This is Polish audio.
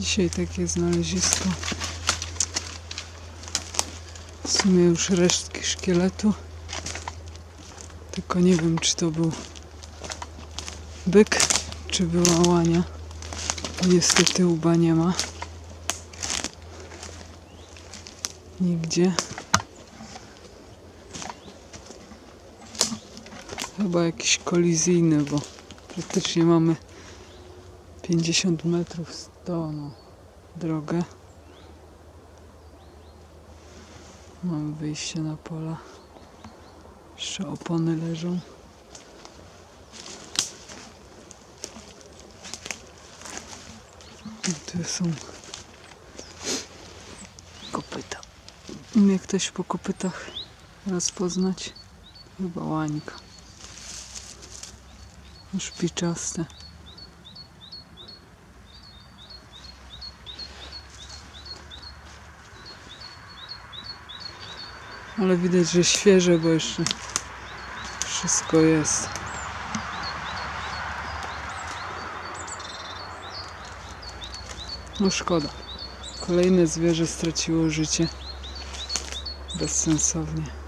Dzisiaj takie znalezisko. W sumie już resztki szkieletu. Tylko nie wiem, czy to był byk, czy była łania. Niestety łba nie ma. Nigdzie. Chyba jakiś kolizyjny, bo praktycznie mamy 50 metrów z domu drogę. Mamy wyjście na pola. Jeszcze opony leżą. I tu są kopyta. Umie ktoś po kopytach rozpoznać? Chyba łańka. Szpiczaste. Ale widać, że świeże, bo jeszcze wszystko jest. No szkoda. Kolejne zwierzę straciło życie bezsensownie.